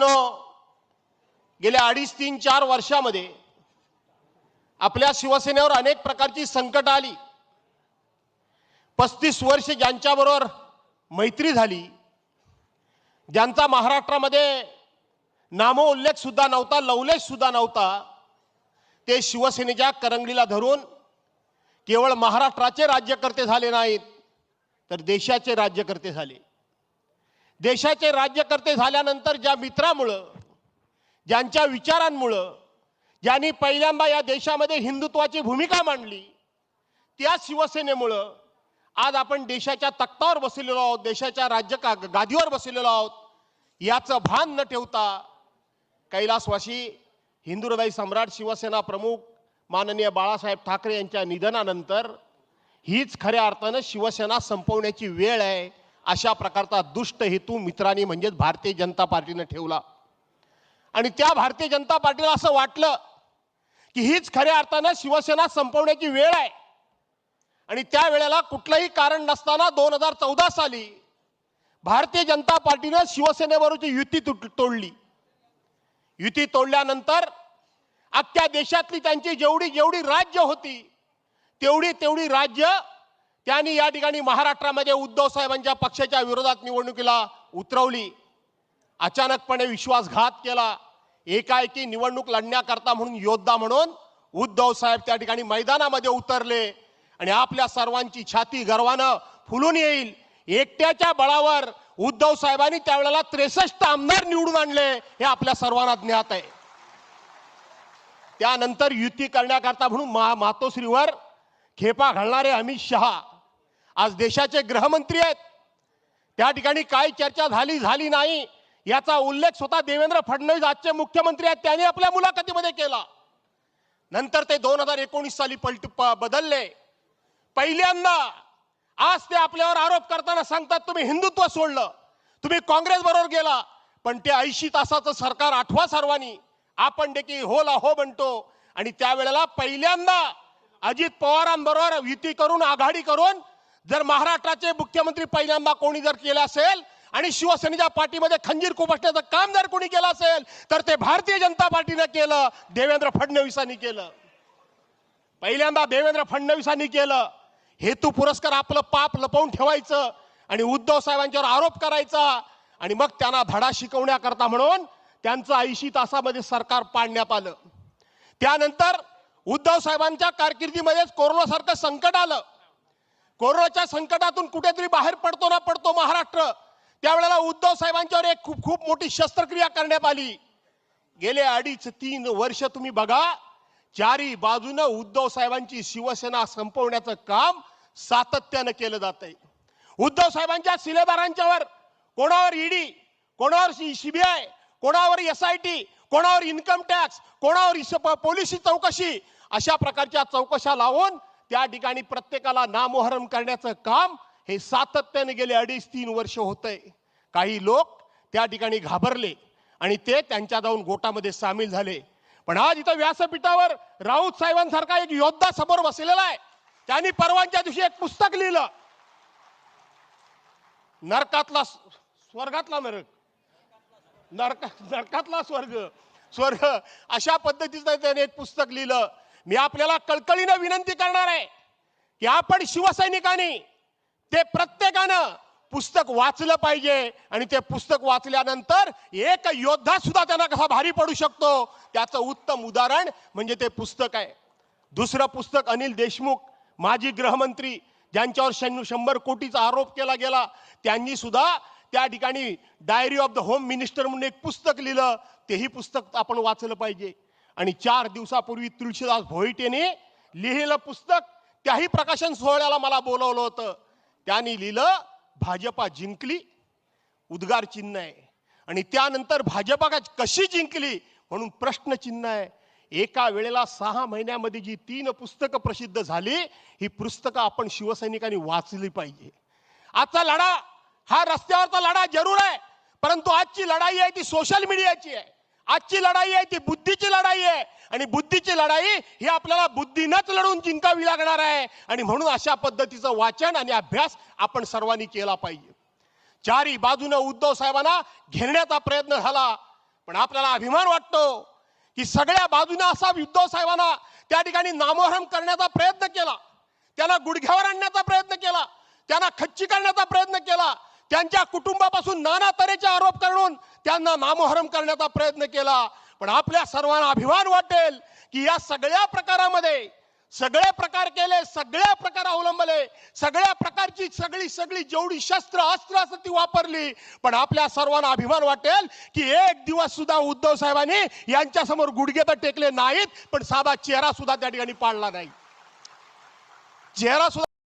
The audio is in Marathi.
मित्रांनो गेल्या अडीच तीन चार वर्षामध्ये आपल्या शिवसेनेवर अनेक प्रकारची संकट आली. पस्तीस वर्ष ज्यांच्याबरोबर मैत्री झाली ज्यांचा महाराष्ट्रामध्ये नामोल्लेख सुद्धा नव्हता लवलेश सुद्धा नव्हता ते शिवसेनेच्या करंगडीला धरून केवळ महाराष्ट्राचे राज्यकर्ते झाले नाहीत तर देशाचे राज्यकर्ते झाले. देशाचे राज्यकर्ते झाल्यानंतर ज्या मित्रामुळं ज्यांच्या विचारांमुळं ज्यांनी पहिल्यांदा या देशामध्ये हिंदुत्वाची भूमिका मांडली त्या शिवसेनेमुळं आज आपण देशाच्या तख्तावर बसलेलो आहोत देशाच्या राज्य का गादीवर बसलेलो आहोत. याचं भान न ठेवता कैलासवासी हिंदू हृदय सम्राट शिवसेना प्रमुख माननीय बाळासाहेब ठाकरे यांच्या निधनानंतर हीच खऱ्या अर्थानं शिवसेना संपवण्याची वेळ आहे. अशा प्रकारचा दुष्ट हेतू मित्रांनी म्हणजेच भारतीय जनता पार्टीनं ठेवला. आणि त्या भारतीय जनता पार्टीला असं वाटलं की हीच खऱ्या अर्थानं शिवसेना संपवण्याची वेळ आहे. आणि त्या वेळेला कुठलंही कारण नसताना दोन हजार चौदा साली भारतीय जनता पार्टीनं शिवसेनेबरोबरची युती तुट तोडली. युती तोडल्यानंतर अख्ख्या देशातली त्यांची जेवढी जेवढी राज्य होती तेवढी तेवढी राज्य त्यांनी या ठिकाणी महाराष्ट्रामध्ये उद्धव साहेबांच्या पक्षाच्या विरोधात निवडणुकीला उतरवली. अचानकपणे विश्वासघात केला. एकाएकी निवडणूक लढण्याकरता म्हणून योद्धा म्हणून उद्धव साहेब त्या ठिकाणी मैदानामध्ये उतरले आणि आपल्या सर्वांची छाती गर्वानं फुलून येईल. एकट्याच्या बळावर उद्धव साहेबांनी त्यावेळेला त्रेसष्ट आमदार निवडून आणले हे आपल्या सर्वांना ज्ञात आहे. त्यानंतर युती करण्याकरता म्हणून महा मातोश्रीवर खेपा घालणारे अमित शहा आज देशाचे गृहमंत्री आहेत. त्या ठिकाणी काय चर्चा झाली झाली नाही. याचा उल्लेख स्वतः देवेंद्र फडणवीस आजचे मुख्यमंत्री आहेत. त्यांनी आपल्या मुलाखतीमध्ये केला. नंतर ते दोन हजार एकोणीस साली पलट बदलले. पहिल्यांदा आज ते आपल्यावर आरोप करताना सांगतात तुम्ही हिंदुत्व सोडलं. तुम्ही काँग्रेस बरोबर गेला. पण ते ऐंशी तासाचं सरकार आठवा सर्वांनी. आपण देखील होला हो म्हणतो. आणि त्यावेळेला पहिल्यांदा अजित पवारांबरोबर युती करून आघाडी करून जर महाराष्ट्राचे मुख्यमंत्री पहिल्यांदा कोणी जर केलं असेल आणि शिवसेनेच्या पाठीमध्ये खंजीर खुपसण्याचं काम जर कोणी केलं असेल तर ते भारतीय जनता पार्टीनं केलं देवेंद्र फडणवीसांनी केलं. पहिल्यांदा देवेंद्र फडणवीसांनी केलं. हेतू पुरस्कार आपलं पाप लपवून ठेवायचं आणि उद्धव साहेबांच्यावर आरोप करायचा आणि मग त्यांना धडा शिकवण्याकरता म्हणून त्यांचं ऐंशी तासामध्ये सरकार पाडण्यात आलं. त्यानंतर उद्धव साहेबांच्या कारकिर्दीमध्येच कोरोनासारखं संकट आलं. कोरोनाच्या संकटातून कुठेतरी बाहेर पडतो ना पडतो महाराष्ट्र. त्यावेळेला उद्धव साहेबांच्यावर एक खूप खूप मोठी शस्त्रक्रिया करण्यात आली. गेले अडीच तीन वर्ष तुम्ही बघा चारी बाजूनं उद्धव साहेबांची शिवसेना संपवण्याचं काम सातत्यानं केलं जात आहे उद्धव साहेबांच्या सिलेदारांच्यावर कोणावर ईडी कोणावर सीबीआय कोणावर एस आय टी कोणावर इन्कम टॅक्स कोणावर पोलिसी चौकशी अशा प्रकारच्या चौकशा लावून त्या ठिकाणी प्रत्येकाला नामोहरम करण्याचं काम हे सातत्याने गेले अडीच तीन वर्ष होतंय. काही लोक त्या ठिकाणी घाबरले आणि ते त्यांच्या जाऊन गोटामध्ये सामील झाले. पण आज इथं व्यासपीठावर राऊत साहेबांसारखा एक योद्धा समोर बसलेला आहे. त्यांनी परवांच्या दिवशी एक पुस्तक लिहिलं. नरकातला स्वर्गातला नरक. नरक नरकातला स्वर्ग. स्वर्ग. अशा पद्धतीचं त्याने एक पुस्तक लिहिलं. मी आपल्याला कळकळीनं विनंती करणार आहे की आपण शिवसैनिकांनी ते प्रत्येकानं पुस्तक वाचलं पाहिजे आणि ते पुस्तक वाचल्यानंतर एक योद्धा सुद्धा त्यांना कसा भारी पडू शकतो त्याचं उत्तम उदाहरण म्हणजे ते पुस्तक आहे. दुसरं पुस्तक अनिल देशमुख माजी गृहमंत्री ज्यांच्यावर शं- शंभर कोटीचा आरोप केला गेला त्यांनी सुद्धा त्या ठिकाणी diary of the home minister म्हणून एक पुस्तक लिहिलं तेही पुस्तक आपण वाचलं पाहिजे. आणि चार दिवसापूर्वी तुळशीदास भोईटेने लिहिलेलं पुस्तक त्याही प्रकाशन सोहळ्याला मला बोलवलं होतं. त्यांनी लिहिलं भाजपा जिंकली उद्गार चिन्ह आहे. आणि त्यानंतर भाजपा कशी जिंकली म्हणून प्रश्नचिन्ह आहे. एका वेळेला सहा महिन्यामध्ये जी तीन पुस्तकं प्रसिद्ध झाली ही पुस्तकं आपण शिवसैनिकांनी वाचली पाहिजे. आजचा लढा हा रस्त्यावरचा लढा जरूर आहे परंतु आजची लढाई आहे ती सोशल मीडियाची आहे. आजची लढाई आहे ती बुद्धीची लढाई आहे. आणि बुद्धीची लढाई ही आपल्याला बुद्धीनंच लढून जिंकावी लागणार आहे. आणि म्हणून अशा पद्धतीचं वाचन आणि अभ्यास आपण सर्वांनी केला पाहिजे. चारी बाजूनं उद्धव साहेबांना घेरण्याचा प्रयत्न झाला. पण आपल्याला अभिमान वाटतो की सगळ्या बाजूने असा उद्धव साहेबांना त्या ठिकाणी नामोहरम करण्याचा प्रयत्न केला. त्यांना गुडघ्यावर आणण्याचा प्रयत्न केला. त्यांना खच्ची करण्याचा प्रयत्न केला. त्यांच्या कुटुंबापासून नाना तऱ्हेचे आरोप करून त्यांना नामोहरम करण्याचा प्रयत्न केला. पण आपल्या सर्वांना अभिमान वाटेल की या सगळ्या प्रकारामध्ये सगळे प्रकार केले सगळ्या प्रकार अवलंबले सगळ्या प्रकारची सगळी सगळी जेवढी शस्त्र अस्त्र असं ती वापरली पण आपल्या सर्वांना अभिमान वाटेल की एक दिवस सुद्धा उद्धव साहेबांनी यांच्या समोर गुडघे तर टेकले नाहीत पण साधा चेहरा सुद्धा त्या ठिकाणी पाडला नाही. चेहरा सुद्धा